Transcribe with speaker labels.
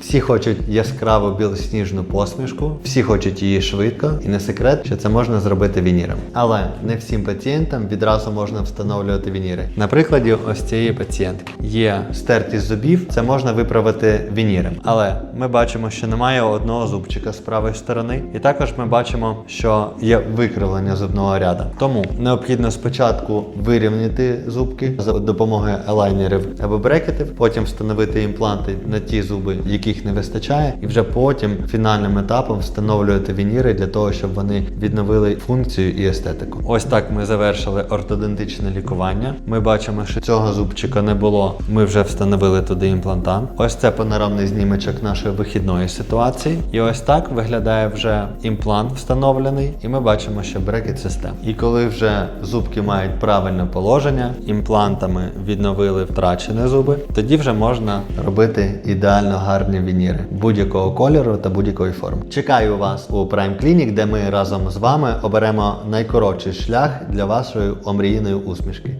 Speaker 1: Всі хочуть яскраву білосніжну посмішку, всі хочуть її швидко, і не секрет, що це можна зробити вініром. Але не всім пацієнтам відразу можна встановлювати вініри. На прикладі ось цієї пацієнтки є стертість зубів, це можна виправити вініром. Але ми бачимо, що немає одного зубчика з правої сторони, і також ми бачимо, що є викривлення зубного ряду. Тому необхідно спочатку вирівняти зубки за допомогою елайнерів або брекетів, потім встановити імпланти на ті зуби, яких не вистачає, і вже потім фінальним етапом встановлювати вініри для того, щоб вони відновили функцію і естетику. Ось так ми завершили ортодонтичне лікування. Ми бачимо, що цього зубчика не було. Ми вже встановили туди імплантант. Ось це панорамний знімочок нашої вихідної ситуації. І ось так виглядає вже імплант встановлений, і ми бачимо, що брекет систем. І коли вже зубки мають правильне положення, імплантами відновили втрачені зуби, тоді вже можна робити ідеально гарні вініри будь-якого кольору та будь-якої форми. Чекаю вас у Prime Clinic, де ми разом з вами оберемо найкоротший шлях для вашої омріяної усмішки.